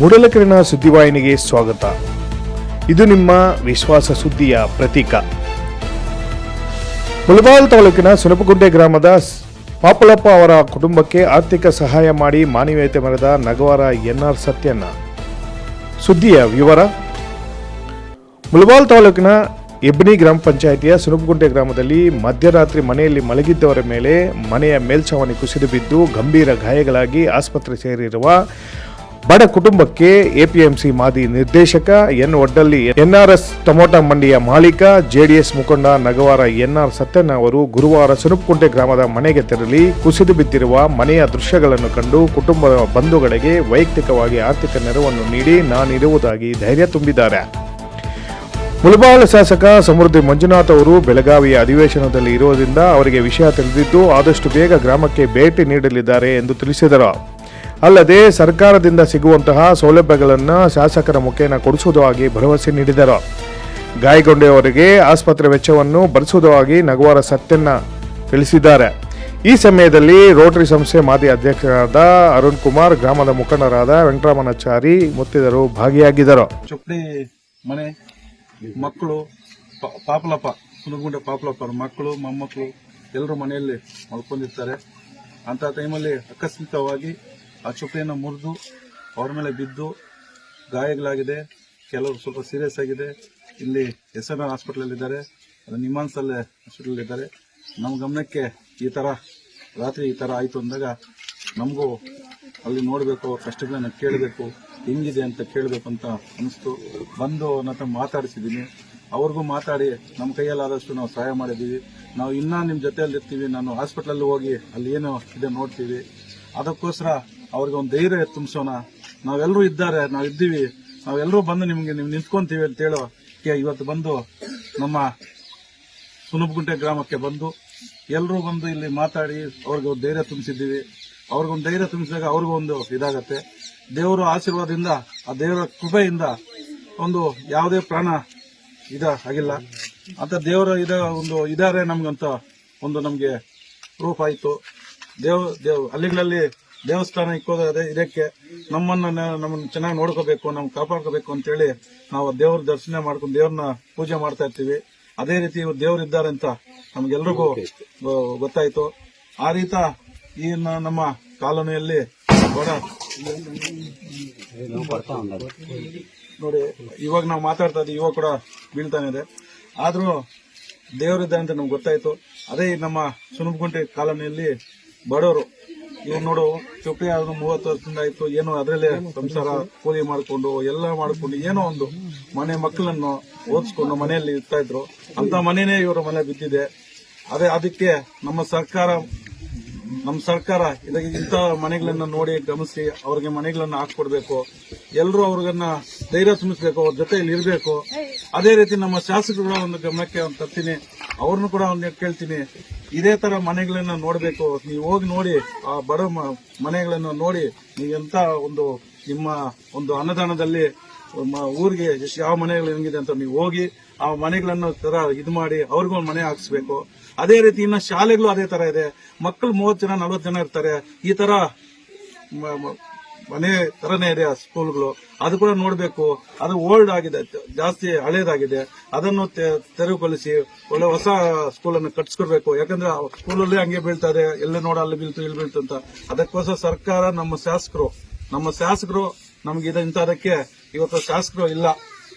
ಮೂಡಲಕೆರೆನ ಸುದ್ದಿವಾಹಿನಿಗೆ ಸ್ವಾಗತ. ಇದು ನಿಮ್ಮ ವಿಶ್ವಾಸ ಸುದ್ದಿಯ ಪ್ರತೀಕ. ಮುಳಬಾಲ್ ತಾಲೂಕಿನ ಸುನಪಗುಡ್ಡೆ ಗ್ರಾಮದ ಪಾಪಳಪ್ಪ ಅವರ ಕುಟುಂಬಕ್ಕೆ ಆರ್ಥಿಕ ಸಹಾಯ ಮಾಡಿ ಮಾನವೀಯತೆ ಮರೆದ ನಗವಾರ ಎನ್ಆರ್ ಸತ್ಯಣ್ಣ. ಸುದ್ದಿಯ ವಿವರ. ಮುಳಬಾಲ್ ತಾಲೂಕಿನ ಎಬ್ನಿ ಗ್ರಾಮ ಪಂಚಾಯಿತಿಯ ಸುನಪಗುಡ್ಡೆ ಗ್ರಾಮದಲ್ಲಿ ಮಧ್ಯರಾತ್ರಿ ಮನೆಯಲ್ಲಿ ಮಲಗಿದ್ದವರ ಮೇಲೆ ಮನೆಯ ಮೇಲ್ಛಾವಣಿ ಕುಸಿದು ಬಿದ್ದು ಗಂಭೀರ ಗಾಯಗಳಾಗಿ ಆಸ್ಪತ್ರೆ ಸೇರಿರುವ ಬಡ ಕುಟುಂಬಕ್ಕೆ ಎಪಿಎಂಸಿ ಮಾದಿ ನಿರ್ದೇಶಕ ಎನ್ ಒಡ್ಡಲ್ಲಿ ಎನ್ಆರ್ಎಸ್ ಟೊಮೊಟೊ ಮಂಡಿಯ ಮಾಲೀಕ ಜೆಡಿಎಸ್ ಮುಖಂಡ ನಗವಾರ ಎನ್ಆರ್ ಸತ್ಯನ್ ಅವರು ಗುರುವಾರ ಸುನುಪ್ಕುಂಟೆ ಗ್ರಾಮದ ಮನೆಗೆ ತೆರಳಿ ಕುಸಿದು ಬಿದ್ದಿರುವ ಮನೆಯ ದೃಶ್ಯಗಳನ್ನು ಕಂಡು ಕುಟುಂಬದ ಬಂಧುಗಳಿಗೆ ವೈಯಕ್ತಿಕವಾಗಿ ಆರ್ಥಿಕ ನೆರವನ್ನು ನೀಡಿ ನಾನಿರುವುದಾಗಿ ಧೈರ್ಯ ತುಂಬಿದ್ದಾರೆ. ಮುಳಬಾಳ ಶಾಸಕ ಸಮೃದ್ಧಿ ಮಂಜುನಾಥ್ ಅವರು ಬೆಳಗಾವಿಯ ಅಧಿವೇಶನದಲ್ಲಿ ಇರುವುದರಿಂದ ಅವರಿಗೆ ವಿಷಯ ತಿಳಿದಿದ್ದು, ಆದಷ್ಟು ಬೇಗ ಗ್ರಾಮಕ್ಕೆ ಭೇಟಿ ನೀಡಲಿದ್ದಾರೆ ಎಂದು ತಿಳಿಸಿದರು. ಅಲ್ಲದೆ ಸರ್ಕಾರದಿಂದ ಸಿಗುವಂತಹ ಸೌಲಭ್ಯಗಳನ್ನು ಶಾಸಕರ ಮುಖೇನ ಕೊಡಿಸುವುದಾಗಿ ಭರವಸೆ ನೀಡಿದರು. ಗಾಯಗೊಂಡವರಿಗೆ ಆಸ್ಪತ್ರೆ ವೆಚ್ಚವನ್ನು ಭರಿಸುವುದಾಗಿ ನಗವಾರ ಸತ್ಯನ್ನ ತಿಳಿಸಿದ್ದಾರೆ. ಈ ಸಮಯದಲ್ಲಿ ರೋಟರಿ ಸಂಸ್ಥೆ ಮಾಜಿ ಅಧ್ಯಕ್ಷರಾದ ಅರುಣ್ ಕುಮಾರ್, ಗ್ರಾಮದ ಮುಖಂಡರಾದ ವೆಂಕಟರಾಮನಾಚಾರಿ ಮುತ್ತಿದರು ಭಾಗಿಯಾಗಿದ್ದರು. ಚೊಪ್ಪಡಿ ಮನೆ, ಮಕ್ಕಳು ಪಾಪಲಪ್ಪ ಸುನಗುಂಡೆ ಪಾಪಲಪ್ಪ ಮಕ್ಕಳು, ಮೊಮ್ಮಕ್ಕಳು ಎಲ್ಲರೂ ಮನೆಯಲ್ಲಿ ಮಲ್ಕೊಂಡಿರ್ತಾರೆ. ಅಂತ ಟೈಮಲ್ಲಿ ಆಕಸ್ಮಿಕವಾಗಿ ಆ ಚುಕ್ಕೆಯನ್ನು ಮುರಿದು ಅವ್ರ ಮೇಲೆ ಬಿದ್ದು ಗಾಯಗಳಾಗಿದೆ. ಕೆಲವರು ಸ್ವಲ್ಪ ಸೀರಿಯಸ್ ಆಗಿದೆ. ಇಲ್ಲಿ ಎಸ್ ಎನ್ ಆರ್ ಹಾಸ್ಪಿಟ್ಲಲ್ಲಿದ್ದಾರೆ. ಅದು ನಿಮ್ಮಾನ್ಸಲ್ಲೇ ಹಾಸ್ಪಿಟ್ಲಲ್ಲಿದ್ದಾರೆ. ನಮ್ಮ ಗಮನಕ್ಕೆ ಈ ಥರ ರಾತ್ರಿ ಈ ಥರ ಆಯಿತು ಅಂದಾಗ ನಮಗೂ ಅಲ್ಲಿ ನೋಡಬೇಕು ಕಷ್ಟಗಳನ್ನ ಕೇಳಬೇಕು, ಹೆಂಗಿದೆ ಅಂತ ಕೇಳಬೇಕು ಅಂತ ಅನಿಸ್ತು. ಬಂದು ಅವ್ರನ್ನ ಹತ್ರ ಮಾತಾಡಿಸಿದ್ದೀನಿ ಅವ್ರಿಗೂ ಮಾತಾಡಿ ನಮ್ಮ ಕೈಯಲ್ಲಾದಷ್ಟು ನಾವು ಸಹಾಯ ಮಾಡಿದ್ದೀವಿ ನಾವು ಇನ್ನೂ ನಿಮ್ಮ ಜೊತೆಯಲ್ಲಿರ್ತೀವಿ. ನಾನು ಹಾಸ್ಪಿಟ್ಲಲ್ಲಿ ಹೋಗಿ ಅಲ್ಲಿ ಏನು ಇದೆ ನೋಡ್ತೀವಿ. ಅದಕ್ಕೋಸ್ಕರ ಅವ್ರಿಗೆ ಒಂದು ಧೈರ್ಯ ತುಂಬಿಸೋಣ. ನಾವೆಲ್ಲರೂ ಇದ್ದಾರೆ ನಾವು ಇದ್ದೀವಿ ನಾವೆಲ್ಲರೂ ಬಂದು ನಿಮ್ಗೆ ನೀವು ನಿಂತ್ಕೊಂತೀವಿ ಅಂತ ಹೇಳೋ ಇವತ್ತು ಬಂದು ನಮ್ಮ ಸುನಬಗುಂಟೆ ಗ್ರಾಮಕ್ಕೆ ಬಂದು ಎಲ್ಲರೂ ಬಂದು ಇಲ್ಲಿ ಮಾತಾಡಿ ಅವ್ರಿಗೆ ಒಂದು ಧೈರ್ಯ ತುಂಬಿಸಿದ್ದೀವಿ. ಅವ್ರಿಗೊಂದು ಧೈರ್ಯ ತುಂಬಿಸಿದಾಗ ಅವ್ರಿಗೊಂದು ಇದಾಗತ್ತೆ. ದೇವರ ಆಶೀರ್ವಾದದಿಂದ, ಆ ದೇವರ ಕೃಪೆಯಿಂದ ಒಂದು ಯಾವುದೇ ಪ್ರಾಣ ಇದ ಆಗಿಲ್ಲ. ಅಂತ ದೇವರ ಇದ ಒಂದು ಇದಾರೆ ನಮ್ಗಂತ ಒಂದು ನಮಗೆ ಪ್ರೂಫ್ ಆಯಿತು. ದೇವ್ ದೇವ್, ಹಳ್ಳಿಗಳಲ್ಲಿ ದೇವಸ್ಥಾನ ಅದೇ ಇದಕ್ಕೆ ನಮ್ಮನ್ನ ನಮ್ಮನ್ನು ಚೆನ್ನಾಗಿ ನೋಡ್ಕೋಬೇಕು ನಮ್ಗೆ ಕಾಪಾಡ್ಕೋಬೇಕು ಅಂತೇಳಿ ನಾವು ದೇವ್ರ ದರ್ಶನ ಮಾಡ್ಕೊಂಡು ದೇವ್ರನ್ನ ಪೂಜೆ ಮಾಡ್ತಾ ಇರ್ತೀವಿ. ಅದೇ ರೀತಿ ಇವ್ರು ದೇವ್ರು ಇದ್ದಾರೆ ಅಂತ ನಮ್ಗೆಲ್ರಿಗೂ ಗೊತ್ತಾಯ್ತು. ಆ ರೀತ ಈ ನಮ್ಮ ಕಾಲೋನಿಯಲ್ಲಿ ಬಡ ನೋಡಿ ಇವಾಗ ನಾವು ಮಾತಾಡ್ತಾ ಇದ್ದೀವಿ ಇವಾಗ ಕೂಡ ಬೀಳ್ತಾನೆ ಇದೆ. ಆದರೂ ದೇವರಿದ್ದಾರೆ ಅಂತ ನಮ್ಗೆ ಗೊತ್ತಾಯ್ತು. ಅದೇ ನಮ್ಮ ಸುನಬಗುಂಟೆ ಕಾಲೋನಿಯಲ್ಲಿ ಬಡವರು. ಇವ್ ನೋಡು ಚುಪ್ಪಿ ಆದ್ರೂ ಮೂವತ್ತು ವರ್ಷದಿಂದ ಆಯ್ತು, ಏನೋ ಅದರಲ್ಲೇ ಸಂಸಾರ ಕೂಲಿ ಮಾಡಿಕೊಂಡು, ಎಲ್ಲ ಮಾಡಿಕೊಂಡು, ಏನೋ ಒಂದು ಮನೆ ಮಕ್ಕಳನ್ನು ಓದಿಸ್ಕೊಂಡು ಮನೆಯಲ್ಲಿ ಇರ್ತಾ ಇದ್ರು. ಅಂತ ಮನೆನೇ ಇವರ ಮನೆ ಬಿದ್ದಿದೆ. ಅದೇ ಅದಕ್ಕೆ ನಮ್ಮ ಸರ್ಕಾರ ನಮ್ಮ ಸರ್ಕಾರ ಇದಕ್ಕೆ ಇಂಥ ಮನೆಗಳನ್ನ ನೋಡಿ ಗಮನಿಸಿ, ಅವ್ರಿಗೆ ಮನೆಗಳನ್ನ ಹಾಕೊಡ್ಬೇಕು ಎಲ್ಲರೂ ಅವ್ರಿಗನ್ನ ಧೈರ್ಯ ತುಂಬಿಸ್ಬೇಕು, ಅವ್ರ ಜೊತೆಯಲ್ಲಿ ಇರಬೇಕು. ಅದೇ ರೀತಿ ನಮ್ಮ ಶಾಸಕರುಗಳ ಒಂದು ಗಮನಕ್ಕೆ ಒಂದು ತರ್ತೀನಿ. ಅವ್ರನ್ನು ಕೂಡ ಒಂದು ಕೇಳ್ತೀನಿ. ಇದೇ ತರ ಮನೆಗಳನ್ನ ನೋಡಬೇಕು. ನೀವು ಹೋಗಿ ನೋಡಿ ಆ ಬಡ ಮನೆಗಳನ್ನ ನೋಡಿ, ನೀವು ಎಂತ ಒಂದು ನಿಮ್ಮ ಒಂದು ಅನ್ನದಾನದಲ್ಲಿ ಊರಿಗೆ ಎಷ್ಟು ಯಾವ ಮನೆಗಳು ಹೆಂಗಿದೆ ಅಂತ ನೀವು ಹೋಗಿ ಆ ಮನೆಗಳನ್ನು ತರ ಇದು ಮಾಡಿ ಅವ್ರಿಗೂ ಒಂದು ಮನೆ ಹಾಕ್ಸ್ಬೇಕು. ಅದೇ ರೀತಿ ಇನ್ನ ಶಾಲೆಗಳು ಅದೇ ತರ ಇದೆ. ಮಕ್ಕಳು ಮೂವತ್ತು ಜನ, ನಲ್ವತ್ತು ಜನ ಇರ್ತಾರೆ. ಈ ತರ ಮನೆ ತರನೇ ಇದೆ ಸ್ಕೂಲ್ಗಳು. ಅದು ಕೂಡ ನೋಡಬೇಕು. ಅದು ಓಲ್ಡ್ ಆಗಿದೆ, ಜಾಸ್ತಿ ಹಳೇದಾಗಿದೆ. ಅದನ್ನು ತೆರವುಗೊಳಿಸಿ ಒಳ್ಳೆ ಹೊಸ ಸ್ಕೂಲನ್ನು ಕಟ್ಸ್ಕೊಡ್ಬೇಕು. ಯಾಕಂದ್ರೆ ಸ್ಕೂಲಲ್ಲಿ ಹಂಗೆ ಬೀಳ್ತಾರೆ ಎಲ್ಲಿ ನೋಡ, ಅಲ್ಲಿ ಬೀಳ್ತು, ಇಲ್ಲಿ ಬೀಳ್ತು ಅಂತ. ಅದಕ್ಕೋಸ್ಕರ ಸರ್ಕಾರ ನಮ್ಮ ಶಾಸಕರು ನಮ್ಮ ಶಾಸಕರು ನಮ್ಗೆ ಇದಕ್ಕೆ ಇವತ್ತು ಶಾಸಕರು ಇಲ್ಲ.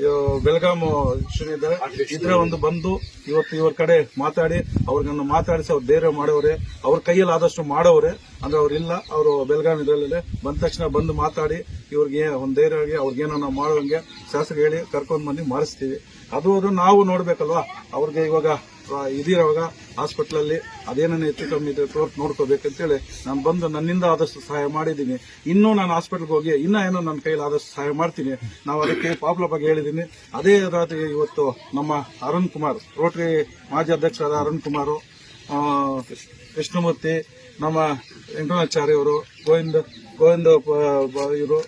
ಇವ್ ಬೆಳಗಾಂ ಇಶ್ಯೂ ಇದ್ದಾರೆ ಇದ್ರೆ ಒಂದು ಬಂದು ಇವತ್ತು ಇವ್ರ ಕಡೆ ಮಾತಾಡಿ ಅವ್ರಿಗನ್ನು ಮಾತಾಡಿಸಿ ಅವ್ರು ಧೈರ್ಯ ಮಾಡೋರೆ ಅವ್ರ ಕೈಯಲ್ಲಿ ಆದಷ್ಟು ಮಾಡೋರೆ ಅಂದ್ರೆ ಅವ್ರು ಇಲ್ಲ, ಅವರು ಬೆಳಗಾಂ ಇದರಲ್ಲೇ ಬಂದ ತಕ್ಷಣ ಬಂದು ಮಾತಾಡಿ, ಇವ್ರಿಗೆ ಒಂದು ಧೈರ್ಯ ಆಗಿ ಅವ್ರಿಗೇನೋ ನಾವು ಮಾಡೋಂಗೆ ಶಾಸಕ ಹೇಳಿ ಕರ್ಕೊಂಡು ಬಂದು ಮಾಡಿಸ್ತೀವಿ. ಅದು ಅದು ನಾವು ನೋಡ್ಬೇಕಲ್ವಾ? ಅವ್ರಿಗೆ ಇವಾಗ ಇದಿರೋವಾಗ ಹಾಸ್ಪಿಟಲ್ ಅಲ್ಲಿ ಅದೇನೇನು ಹೆಚ್ಚು ಕಮ್ಮಿ ಇದೆ ತೋರ್ಸ್ ನೋಡ್ಕೋಬೇಕಂತೇಳಿ ನಾನು ಬಂದು ನನ್ನಿಂದ ಆದಷ್ಟು ಸಹಾಯ ಮಾಡಿದ್ದೀನಿ. ಇನ್ನೂ ನಾನು ಹಾಸ್ಪಿಟ್ಲ್ಗೆ ಹೋಗಿ ಇನ್ನೂ ಏನೋ ನನ್ನ ಕೈಲಿ ಆದಷ್ಟು ಸಹಾಯ ಮಾಡ್ತೀನಿ. ನಾವು ಅದಕ್ಕೆ ಪಾಪ್ಲ ಬಗ್ಗೆ ಹೇಳಿದ್ದೀನಿ. ಅದೇ ರಾತ್ರಿ ಇವತ್ತು ನಮ್ಮ ಅರುಣ್ ಕುಮಾರ್, ರೋಟರಿ ಮಾಜಿ ಅಧ್ಯಕ್ಷರಾದ ಅರುಣ್ ಕುಮಾರ್ ಕೃಷ್ಣಮೂರ್ತಿ ನಮ್ಮ ವೆಂಕಟಾಚಾರ್ಯ ಅವರು, ಗೋವಿಂದ ಗೋವಿಂದ ಇವರು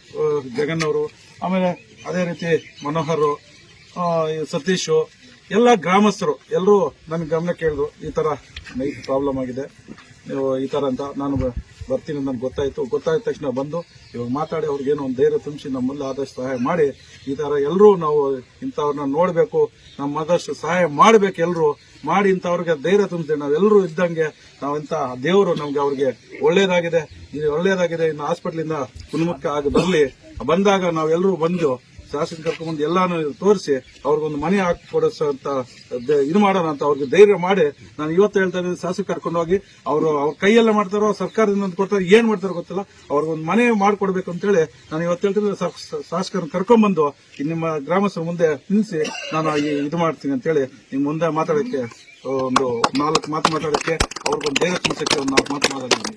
ಜಗನ್ ಅವರು, ಆಮೇಲೆ ಅದೇ ರೀತಿ ಮನೋಹರ್ ಸತೀಶು ಎಲ್ಲ ಗ್ರಾಮಸ್ಥರು ಎಲ್ಲರೂ ನನ್ನ ಗಮನ ಕೇಳಿದ್ರು, ಈ ತರ ನೈಟ್ ಪ್ರಾಬ್ಲಮ್ ಆಗಿದೆ. ನೀವು ಈ ತರ ಅಂತ ನಾನು ಬರ್ತೀನಿ ನನ್ಗೆ ಗೊತ್ತಾಯ್ತು. ಗೊತ್ತಾದ ತಕ್ಷಣ ಬಂದು ಇವಾಗ ಮಾತಾಡಿ ಅವ್ರಿಗೇನೋ ಒಂದು ಧೈರ್ಯ ತುಂಬಿಸಿ ನಮ್ಮಲ್ಲಿ ಆದಷ್ಟು ಸಹಾಯ ಮಾಡಿ. ಈ ತರ ಎಲ್ಲರೂ ನಾವು ಇಂಥವ್ರನ್ನ ನೋಡಬೇಕು ನಮ್ಮ ಆದಷ್ಟು ಸಹಾಯ ಮಾಡಬೇಕು ಎಲ್ಲರೂ ಮಾಡಿ ಇಂಥವ್ರಿಗೆ ಧೈರ್ಯ ತುಂಬಿಸಿ ನಾವೆಲ್ಲರೂ ಇದ್ದಂಗೆ ನಾವಿಂಥ ದೇವರು ನಮಗೆ ಅವ್ರಿಗೆ ಒಳ್ಳೇದಾಗಿದೆ. ಇದು ಒಳ್ಳೇದಾಗಿದೆ, ಇನ್ನು ಹಾಸ್ಪಿಟ್ಲಿಂದ ಗುಣಮುಖ ಆಗಿ ಬರಲಿ. ಬಂದಾಗ ನಾವೆಲ್ಲರೂ ಬಂದು ಶಾಸಕ ಕರ್ಕೊಂಡ್ಬಂದು ಎಲ್ಲಾನು ತೋರಿಸಿ ಅವ್ರಿಗೊಂದು ಮನೆ ಹಾಕಿ ಕೊಡಿಸೋಂತ ಇದು ಮಾಡೋಣ ಅಂತ ಅವ್ರಿಗೆ ಧೈರ್ಯ ಮಾಡಿ ನಾನು ಇವತ್ತು ಹೇಳ್ತಾ ಇದ್ದೀನಿ ಶಾಸಕ ಕರ್ಕೊಂಡು ಹೋಗಿ, ಅವರು ಅವ್ರ ಕೈಯೆಲ್ಲ ಮಾಡ್ತಾರೋ, ಸರ್ಕಾರದಿಂದ ಕೊಡ್ತಾರೋ, ಏನ್ ಮಾಡ್ತಾರೋ ಗೊತ್ತಿಲ್ಲ. ಅವ್ರಿಗೊಂದು ಮನೆ ಮಾಡಿಕೊಡ್ಬೇಕು ಅಂತ ಹೇಳಿ ನಾನು ಇವತ್ತು ಹೇಳ್ತೀನಿ ಶಾಸಕರನ್ನ ಕರ್ಕೊಂಡ್ಬಂದು ನಿಮ್ಮ ಗ್ರಾಮಸ್ಥರ ಮುಂದೆ ನಿಲ್ಲಿಸಿ ನಾನು ಇದು ಮಾಡ್ತೀನಿ ಅಂತ ಹೇಳಿ ನಿಮ್ ಮುಂದೆ ಮಾತಾಡಕ್ಕೆ ಒಂದು ನಾಲ್ಕು ಮಾತು ಮಾತಾಡಕ್ಕೆ ಅವ್ರಿಗೊಂದು ಧೈರ್ಯ ತುಂಬಿಸಕ್ಕೆ ಒಂದು ನಾಲ್ಕು ಮಾತು ಮಾತಾಡ್ತೀನಿ